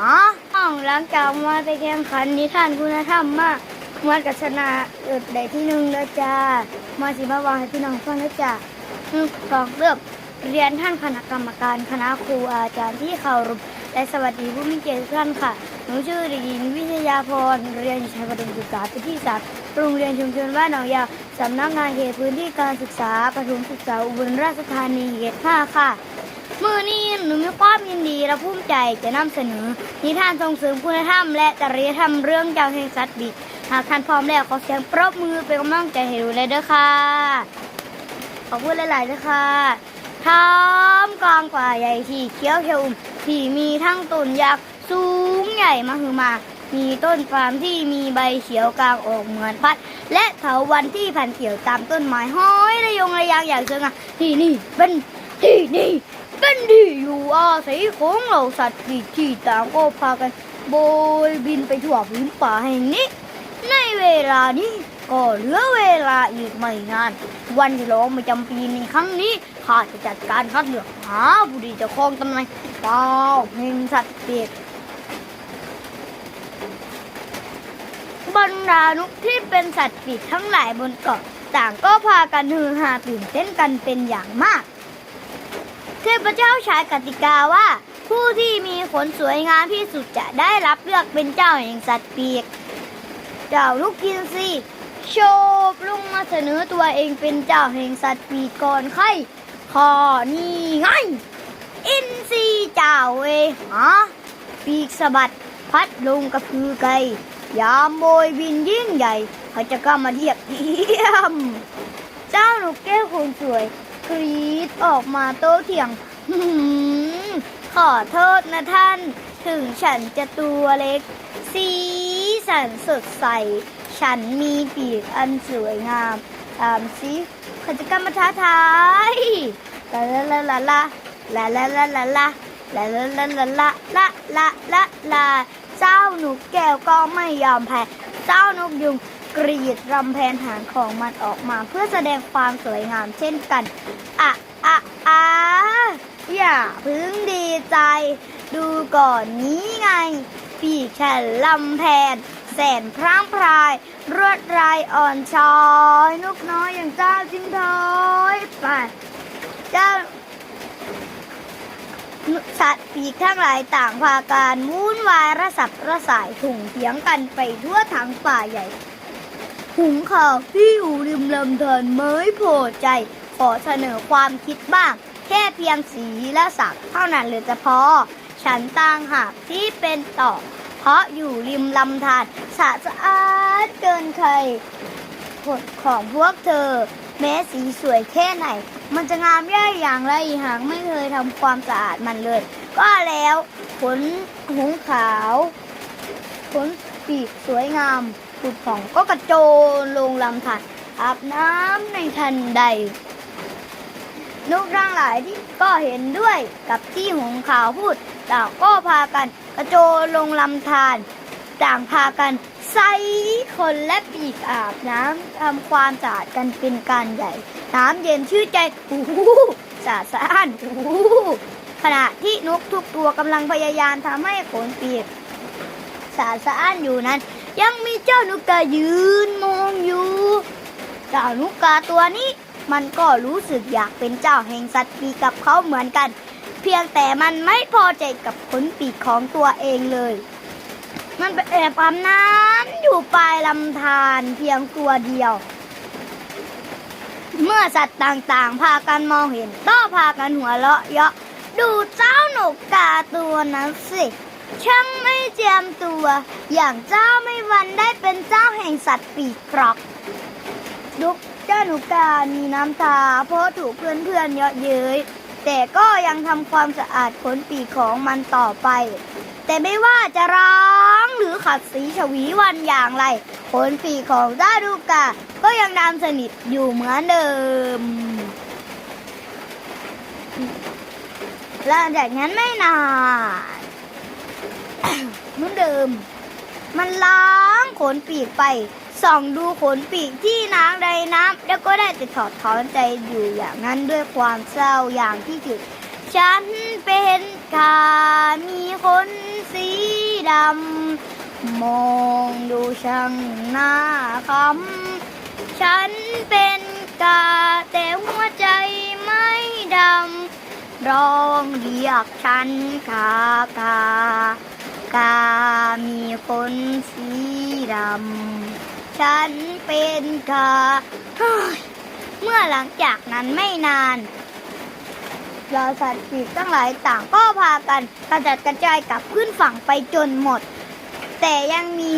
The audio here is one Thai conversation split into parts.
อ๋อห้องหลังจากมาไปแข่งขันนิทานคุณธรรมมามันกับชนะเอิดได้ที่หนึ่งแล้วจ้ามาสิมาวางให้พี่น้องฟังแล้วจ้าสองเริ่มเรียนท่านคณะกรรมการคณะครูอาจารย์ที่เคารพและสวัสดีผู้มีเกียรติท่านค่ะ หนูชื่อเด็กหญิงวิทยาพร เรียนอยู่ชั้นประถมศึกษาปีที่สามโรงเรียนชุมชนบ้านหนองยาวสำนักงานเขตพื้นที่การศึกษาประถมศึกษาอุบลราชธานีเขตห้าค่ะ มือนี้หนูมีความยินดีและภูมิใจจะนำเสนอ นิทานส่งเสริมคุณธรรมและจริยธรรมเรื่องเจ้าแห่งสัตว์บิดหากท่านพร้อมแล้วขอเสียงปรบมือเป็นกำลังใจให้ดูเลยเด้อค่ะ ขอบคุณหลายๆด้วยค่ะท้ามกลางป่าใหญ่ที่เขียวเขียวอุ่มที่มีทั้งต้นยักษ์สูงใหญ่มาคือมา มีต้นปาล์มที่มีใบเขียวกลางออกเหมือนพัด และเถาวันที่พันเกี่ยวตามต้นไม้ห้อยระยงระยางอย่างเชิงอะที่นี่เป็นที่นี่ เป็นที่อยู่อาศัยของเราสัตว์ที่ที่ต่างก็พากันโบยบินไปทั่วพื้นป่าแห่งนี้ ในเวลานี้ก็เหลือเวลาอีกไม่นาน วันที่ร้องประจำปีในครั้งนี้ข้าจะจัดการคัดเลือกหาผู้ที่จะครองตำแหน่งเจ้าแห่งสัตว์ปีกบรรดานกที่เป็นสัตว์ปีกทั้งหลายบนเกาะต่างก็พากันฮือฮาตื่นเต้นกันเป็นอย่างมาก เทพเจ้าใช้กติกาว่า ผู้ที่มีขนสวยงามที่สุดจะได้รับเลือกเป็นเจ้าแห่งสัตว์ปีก เจ้าลูกกินสิโชบลุงมาเสนอตัวเองเป็นเจ้าแห่งสัตว์ปีกก่อนใครขอนี้ไง อินซีเจ้าเอยฮะปีกสะบัดพัดลงกระพือไกยามโบยบินยิ่งใหญ่เขาจะกล้ามาเทียบเทียม เจ้าหนูแก้วคนสวย กรีดออกมาโต้เถียงขอโทษนะท่าน ถึงฉันจะตัวเล็ก สีสันสดใส ฉันมีปีกอันสวยงาม ตามสิขจกล้ามาท้าทายลาลาลาลาลาลาลาลาลาลาลาลาลาลาลาลาลาลาลาเจ้าหนูแก้วก็ไม่ยอมแพ้ เจ้านกยุง กรีดรำแพนหางของมันออกมาเพื่อแสดงความสวยงามเช่นกัน อะอะอะอย่าพึ่งดีใจ ดูก่อนนี้ไง ปีกฉันลำแพน แสนพร่างพราย รวดรายอ่อนช้อยนกน้อยอย่างเจ้าจิ้งทอยไปเจ้าสัตว์ปีกทั้งหลายต่างพาการวุ่นวายระสับระสายถุงเถียงกันไปทั่วทั้งป่าใหญ่ หุงข่าวที่อยู่ริมลำธารไม่พอใจ ขอเสนอความคิดบ้าง แค่เพียงสีและสักเท่านั้นเลยจะพอ ฉันต่างหากที่เป็นต่อ เพราะอยู่ริมลำธารสะสะอาดเกินใครผลของพวกเธอ แม้สีสวยแค่ไหน มันจะงามได้อย่างไรหากไม่เคยทำความสะอาดมันเลย ก็แล้วขนหงขาวขนปีกสวยงาม ผุดผ่องก็กระโจนลงลำธารอาบน้ำในทันใดนกร่างหลายที่ก็เห็นด้วยกับที่หงขาวพูดต่างก็พากันกระโจนลงลำธารต่างพากันใส่คนและปีกอาบน้ำทำความสะอาดกันเป็นการใหญ่ น้ำเย็นชื่นใจโอ้โหสะอาดสะอ้านโอ้โหขณะที่นกทุกตัวกำลังพยายามทำให้ขนปีกสะอาดสะอ้านอยู่นั้น ยังมีเจ้านกกายืนมองอยู่ เจ้านกกาตัวนี้ มันก็รู้สึกอยากเป็นเจ้าแห่งสัตว์ปีกกับเขาเหมือนกัน เพียงแต่มันไม่พอใจกับขนปีกของตัวเองเลย มันไปแอบอาบน้ำอยู่ปลายลำธารเพียงตัวเดียว เมื่อสัตว์ต่างๆ พากันมองเห็นก็พากันหัวเราะเยาะดูเจ้าหนูกาตัวนั้นสิ ช่างไม่เจียมตัว อย่างเจ้าไม่วันได้เป็นเจ้าแห่งสัตว์ปีกกรอกดุกเจ้าหนูกามีน้ำตา เพราะถูกเพื่อนๆเยาะเย้ยแต่ก็ยังทำความสะอาดขนปีกของมันต่อไป แต่ไม่ว่าจะร้างหรือขัดสีฉวีวันอย่างไรขนปีกของเจ้าดูกาก็ยังดำสนิทอยู่เหมือนเดิมหลังจากนั้นไม่นาน เหมือนเดิม มันล้างขนปีกไป ส่องดูขนปีกที่น้ำในน้ำแล้วก็ได้แต่ถอดถอนใจอยู่อย่างนั้นด้วยความเศร้าอย่างที่สุดฉันเป็นกามีขนสีดำมองดูช่างหน้าคำฉันเป็นกาแต่หัวใจไม่ดำร้องเรียกฉันกากา กามีคนสีดำ ฉันเป็นกาเมื่อหลังจากนั้นไม่นานเราสัตว์ปีกทั้งหลายต่างก็พากันกระจัดกระจายกลับขึ้นฝั่งไปจนหมด แต่ยังมี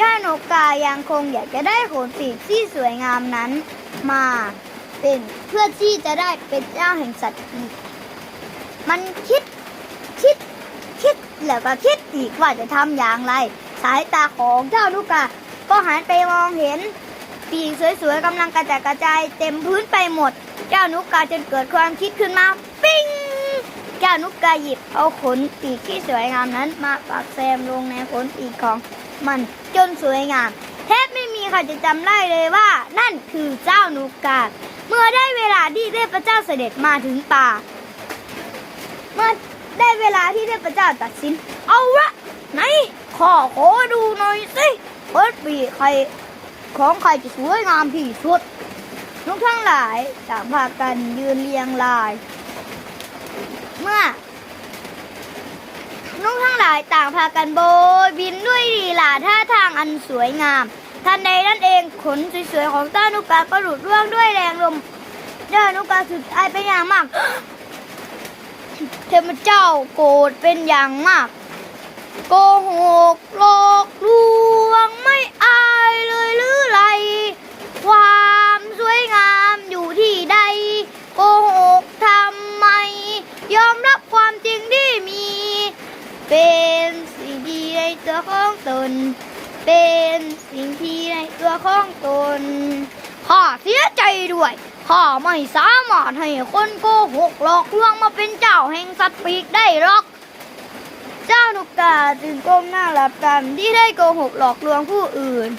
ย่านกกายังคงอยากจะได้ขนปีกที่สวยงามนั้น มาเป็นเพื่อที่จะได้เป็นเจ้าแห่งสัตว์ปีกมันคิดคิด แล้วก็คิดอีกว่าจะทำอย่างไร สายตาของเจ้านกกาก็หันไปมองเห็น ปีกสวยๆกำลังกระจัดกระจายเต็มพื้นไปหมด เจ้านุกกาจนเกิดความคิดขึ้นมา ปิ้งเจ้านุกกาหยิบเอาขนปีกที่สวยงามนั้นมาปักแซมลงในขนปีกของมันจนสวยงามแทบไม่มีใครจะจำได้เลยว่า นั่นคือเจ้านุกกา เมื่อได้เวลาที่เทพเจ้าเสด็จมาถึงป่า เมื่อ ได้เวลาที่เทพเจ้าตัดสิน เอาละไหนขอขอดูหน่อยสิขนปีใครของใครจะสวยงามที่สุดนกทั้งหลายต่างพากันยืนเรียงราย เมื่อนกทั้งหลายต่างพากันโบยบินด้วยลีลาท่าทางอันสวยงามทันใดนั่นเองขนสวยๆของเจ้านุกกาก็หลุดร่วงด้วยแรงลมเจ้านุกกาสุดอายเป็นอย่างมาก เทพเจ้าโกรธเป็นอย่างมาก โกหกหลอกลวงไม่อายเลยหรือไร ความสวยงามอยู่ที่ใด โกหกทำไม ยอมรับความจริงที่มี เป็นสิ่งที่ในตัวของตน เป็นสิ่งที่ในตัวของตนข้าเสียใจด้วย ข้าไม่สามารถให้คนโกหกหลอกลวงมาเป็นเจ้าแห่งสัตว์ปีกได้หรอก เจ้านกกาจึงก้มหน้ารับกรรมที่ได้โกหกหลอกลวงผู้อื่น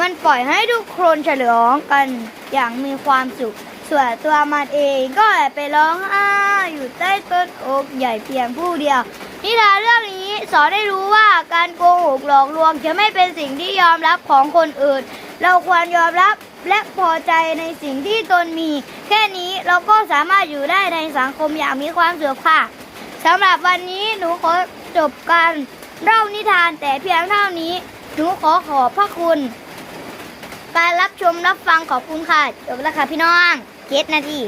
มันปล่อยให้ทุกคนเฉลิมกันอย่างมีความสุข ส่วนตัวมันเองก็แอบไปร้องไห้อยู่ใต้ต้นโอกใหญ่เพียงผู้เดียว นิทานเรื่องนี้สอนให้รู้ว่าการโกหกหลอกลวงจะไม่เป็นสิ่งที่ยอมรับของคนอื่น เราควรยอมรับ และพอใจในสิ่งที่ตนมี แค่นี้เราก็สามารถอยู่ได้ในสังคมอย่างมีความสุขค่ะสำหรับวันนี้หนูขอจบการเล่านิทานแต่เพียงเท่านี้ หนูขอขอบพระคุณ การรับชมรับฟังขอบคุณค่ะ จบแล้วค่ะพี่น้องเกตนาที